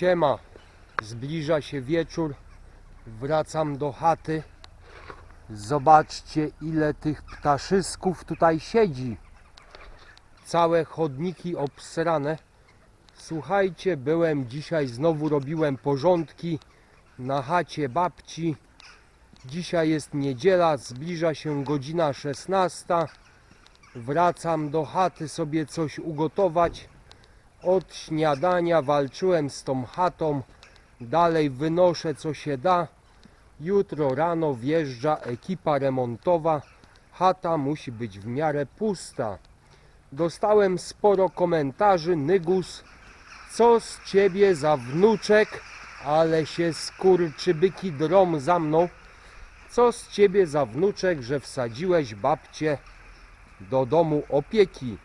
Siema, zbliża się wieczór, wracam do chaty. Zobaczcie ile tych ptaszysków tutaj siedzi. Całe chodniki obsrane. Słuchajcie, byłem dzisiaj, znowu robiłem porządki na chacie babci. Dzisiaj jest niedziela, zbliża się godzina 16. Wracam do chaty sobie coś ugotować. Od śniadania walczyłem z tą chatą. Dalej wynoszę co się da. Jutro rano wjeżdża ekipa remontowa. Chata musi być w miarę pusta. Dostałem sporo komentarzy. Nygus, co z ciebie za wnuczek? Ale się skurczybyki drom za mną. Co z ciebie za wnuczek, że wsadziłeś babcię do domu opieki?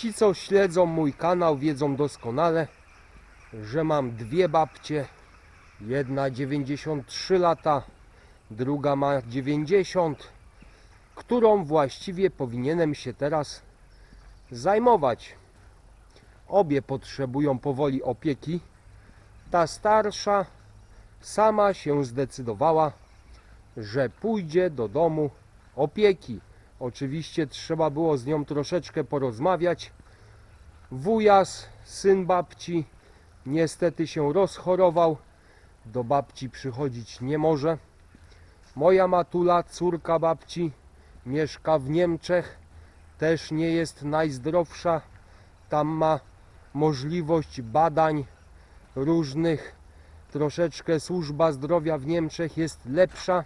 Ci, co śledzą mój kanał, wiedzą doskonale, że mam dwie babcie. Jedna 93 lata, druga ma 90, którą właściwie powinienem się teraz zajmować. Obie potrzebują powoli opieki. Ta starsza sama się zdecydowała, że pójdzie do domu opieki. Oczywiście trzeba było z nią troszeczkę porozmawiać. Wujas, syn babci, niestety się rozchorował. Do babci przychodzić nie może. Moja matula, córka babci, mieszka w Niemczech. Też nie jest najzdrowsza. Tam ma możliwość badań różnych. Troszeczkę służba zdrowia w Niemczech jest lepsza.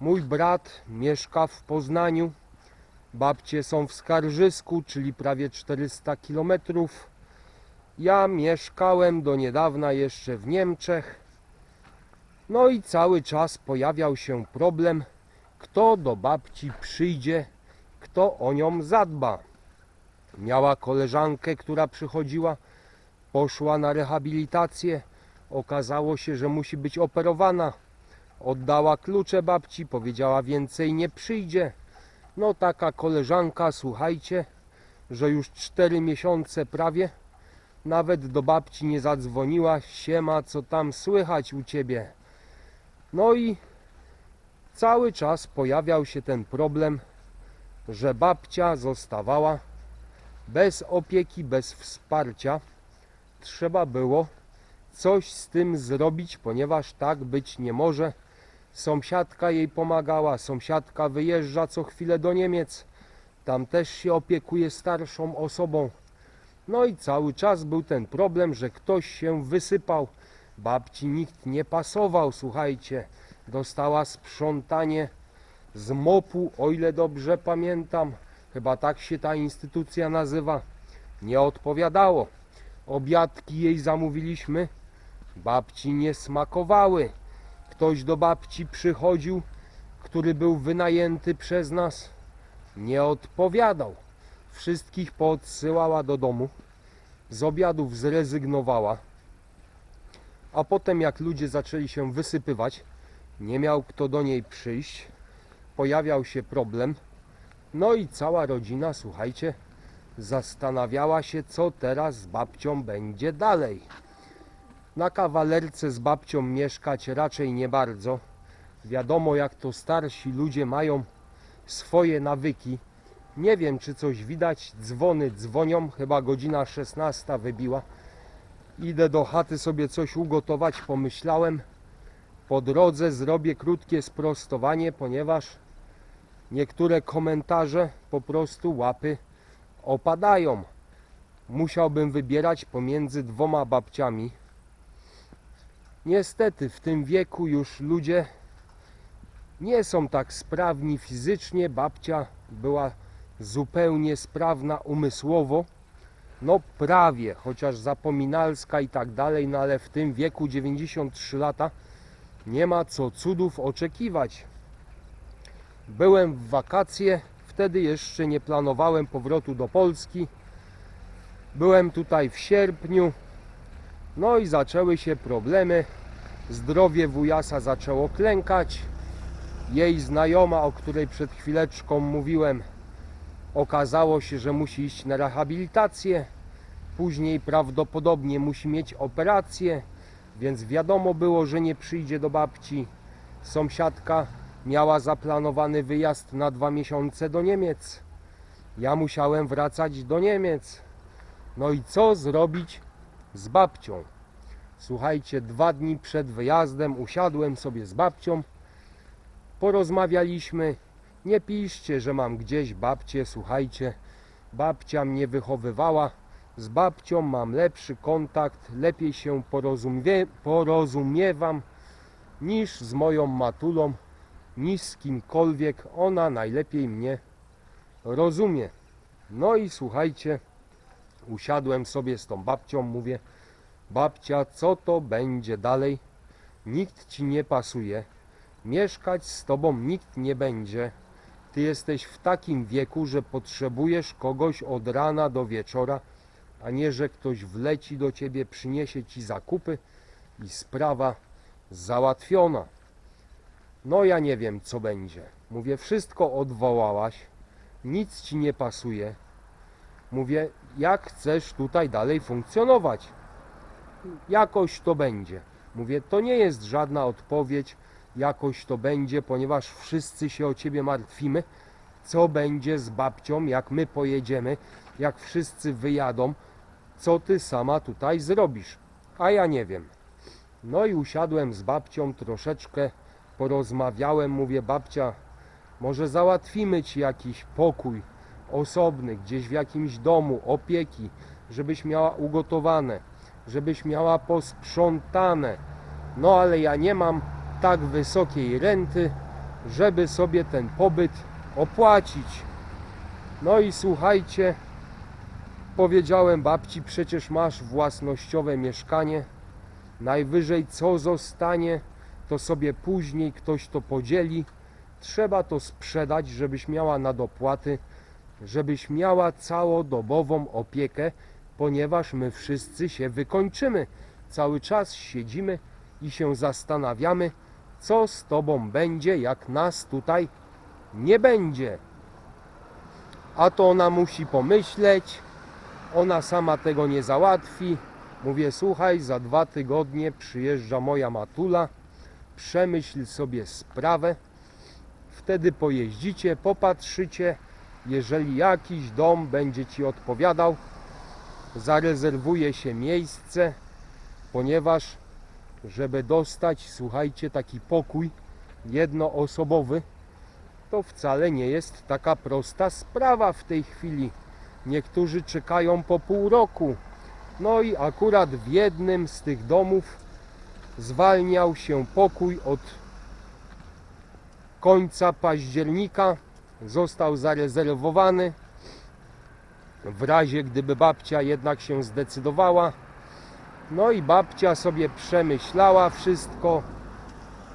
Mój brat mieszka w Poznaniu. Babcie są w Skarżysku, czyli prawie 400 km. Ja mieszkałem do niedawna jeszcze w Niemczech. No i cały czas pojawiał się problem, kto do babci przyjdzie, kto o nią zadba. Miała koleżankę, która przychodziła, poszła na rehabilitację. Okazało się, że musi być operowana. Oddała klucze babci, powiedziała więcej nie przyjdzie. No taka koleżanka, słuchajcie, że już cztery miesiące prawie nawet do babci nie zadzwoniła. Siema, co tam słychać u ciebie? No i cały czas pojawiał się ten problem, że babcia zostawała bez opieki, bez wsparcia. Trzeba było coś z tym zrobić, ponieważ tak być nie może. Sąsiadka jej pomagała, sąsiadka wyjeżdża co chwilę do Niemiec. Tam też się opiekuje starszą osobą. No i cały czas był ten problem, że ktoś się wysypał. Babci nikt nie pasował, słuchajcie. Dostała sprzątanie z mopu, o ile dobrze pamiętam. Chyba tak się ta instytucja nazywa. Nie odpowiadało. Obiadki jej zamówiliśmy. Babci nie smakowały. Ktoś do babci przychodził, który był wynajęty przez nas. Nie odpowiadał. Wszystkich poodsyłała do domu. Z obiadów zrezygnowała. A potem, jak ludzie zaczęli się wysypywać, nie miał kto do niej przyjść. Pojawiał się problem. No i cała rodzina, słuchajcie, zastanawiała się, co teraz z babcią będzie dalej. Na kawalerce z babcią mieszkać raczej nie bardzo. Wiadomo, jak to starsi ludzie mają swoje nawyki. Nie wiem, czy coś widać. Dzwony dzwonią, chyba godzina 16 wybiła. Idę do chaty sobie coś ugotować, pomyślałem. Po drodze zrobię krótkie sprostowanie, ponieważ niektóre komentarze po prostu łapy opadają. Musiałbym wybierać pomiędzy dwoma babciami. Niestety w tym wieku już ludzie nie są tak sprawni fizycznie. Babcia była zupełnie sprawna umysłowo. No prawie, chociaż zapominalska i tak dalej, no ale w tym wieku 93 lata nie ma co cudów oczekiwać. Byłem w wakacje, wtedy jeszcze nie planowałem powrotu do Polski. Byłem tutaj w sierpniu, no i zaczęły się problemy. Zdrowie wujasa zaczęło klękać. Jej znajoma, o której przed chwileczką mówiłem, okazało się, że musi iść na rehabilitację. Później prawdopodobnie musi mieć operację, więc wiadomo było, że nie przyjdzie do babci. Sąsiadka miała zaplanowany wyjazd na dwa miesiące do Niemiec. Ja musiałem wracać do Niemiec. No i co zrobić z babcią? Słuchajcie, dwa dni przed wyjazdem usiadłem sobie z babcią, porozmawialiśmy. Nie piszcie, że mam gdzieś babcię, słuchajcie, babcia mnie wychowywała. Z babcią mam lepszy kontakt, lepiej się porozumie, porozumiewam niż z moją matulą, niż z kimkolwiek. Ona najlepiej mnie rozumie. No i słuchajcie, usiadłem sobie z tą babcią, mówię, babcia, co to będzie dalej? Nikt ci nie pasuje, mieszkać z tobą nikt nie będzie. Ty jesteś w takim wieku, że potrzebujesz kogoś od rana do wieczora, a nie, że ktoś wleci do ciebie, przyniesie ci zakupy i sprawa załatwiona. No ja nie wiem, co będzie. Mówię, wszystko odwołałaś, nic ci nie pasuje. Mówię, jak chcesz tutaj dalej funkcjonować? Jakoś to będzie. Mówię, to nie jest żadna odpowiedź, jakoś to będzie, ponieważ wszyscy się o ciebie martwimy. Co będzie z babcią, jak my pojedziemy, jak wszyscy wyjadą, co ty sama tutaj zrobisz? A ja nie wiem. No i usiadłem z babcią troszeczkę, porozmawiałem, mówię, babcia, może załatwimy ci jakiś pokój osobny, gdzieś w jakimś domu, opieki, żebyś miała ugotowane, żebyś miała posprzątane. No ale ja nie mam tak wysokiej renty, żeby sobie ten pobyt opłacić. No i słuchajcie, powiedziałem babci, przecież masz własnościowe mieszkanie. Najwyżej co zostanie, to sobie później ktoś to podzieli. Trzeba to sprzedać, żebyś miała na dopłaty, żebyś miała całodobową opiekę, ponieważ my wszyscy się wykończymy. Cały czas siedzimy i się zastanawiamy, co z tobą będzie, jak nas tutaj nie będzie. A to ona musi pomyśleć, ona sama tego nie załatwi. Mówię, słuchaj, za dwa tygodnie przyjeżdża moja matula, przemyśl sobie sprawę, wtedy pojeździcie, popatrzycie, jeżeli jakiś dom będzie ci odpowiadał, zarezerwuje się miejsce, ponieważ żeby dostać, słuchajcie, taki pokój jednoosobowy, to wcale nie jest taka prosta sprawa w tej chwili. Niektórzy czekają po pół roku. No i akurat w jednym z tych domów zwalniał się pokój od końca października. Został zarezerwowany. W razie gdyby babcia jednak się zdecydowała. No i babcia sobie przemyślała wszystko.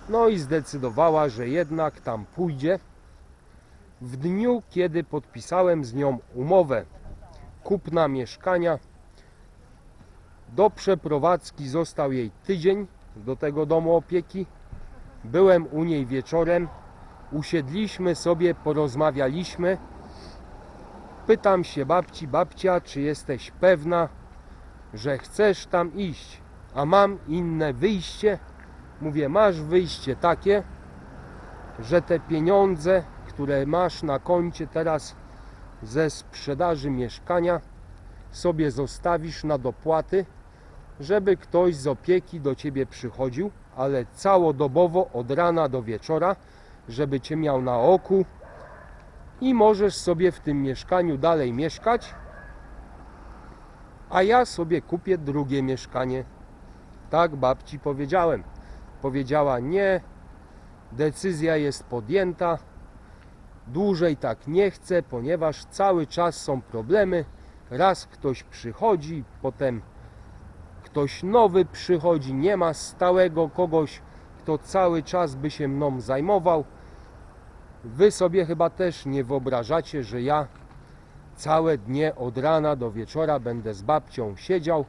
No i zdecydowała, że jednak tam pójdzie. W dniu, kiedy podpisałem z nią umowę kupna mieszkania, do przeprowadzki został jej tydzień do tego domu opieki. Byłem u niej wieczorem, usiedliśmy sobie, porozmawialiśmy. Pytam się babci, babcia, czy jesteś pewna, że chcesz tam iść, a mam inne wyjście? Mówię, masz wyjście takie, że te pieniądze, które masz na koncie teraz ze sprzedaży mieszkania, sobie zostawisz na dopłaty, żeby ktoś z opieki do ciebie przychodził, ale całodobowo od rana do wieczora, żeby cię miał na oku i możesz sobie w tym mieszkaniu dalej mieszkać, a ja sobie kupię drugie mieszkanie. Tak babci powiedziałem. Powiedziała nie, decyzja jest podjęta, dłużej tak nie chcę, ponieważ cały czas są problemy. Raz ktoś przychodzi, potem ktoś nowy przychodzi, nie ma stałego kogoś, kto cały czas by się mną zajmował. Wy sobie chyba też nie wyobrażacie, że ja całe dnie od rana do wieczora będę z babcią siedział.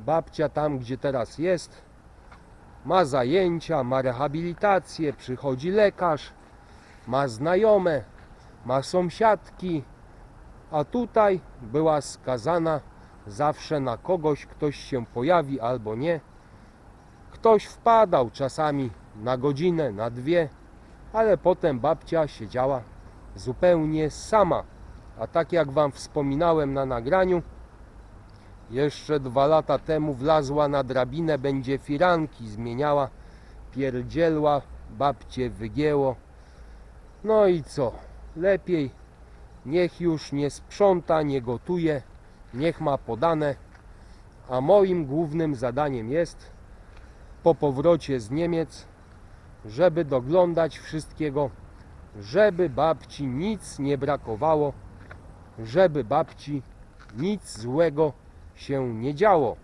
Babcia tam, gdzie teraz jest, ma zajęcia, ma rehabilitację, przychodzi lekarz, ma znajome, ma sąsiadki, a tutaj była skazana Zawsze na kogoś ktoś się pojawi albo nie. Ktoś wpadał czasami na godzinę, na dwie, ale potem babcia siedziała zupełnie sama. A tak jak Wam wspominałem na nagraniu, jeszcze dwa lata temu wlazła na drabinę, będzie firanki zmieniała, pierdzielła, babcie wygięło. No i co? Lepiej niech już nie sprząta, nie gotuje, niech ma podane. A moim głównym zadaniem jest po powrocie z Niemiec, żeby doglądać wszystkiego, żeby babci nic nie brakowało, żeby babci nic złego się nie działo.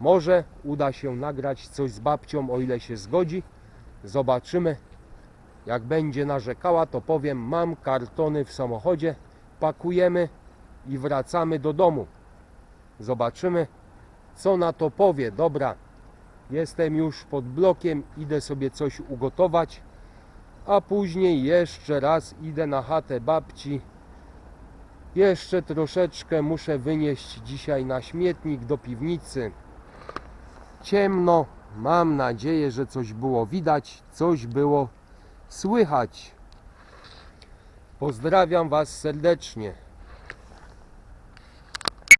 Może uda się nagrać coś z babcią, o ile się zgodzi. Zobaczymy. Jak będzie narzekała, to powiem: Mam kartony w samochodzie, pakujemy i wracamy do domu. Zobaczymy, co na to powie. Dobra, jestem już pod blokiem, idę sobie coś ugotować, a później jeszcze raz idę na chatę babci. Jeszcze troszeczkę muszę wynieść dzisiaj na śmietnik do piwnicy. Ciemno, mam nadzieję, że coś było widać, coś było słychać. Pozdrawiam Was serdecznie.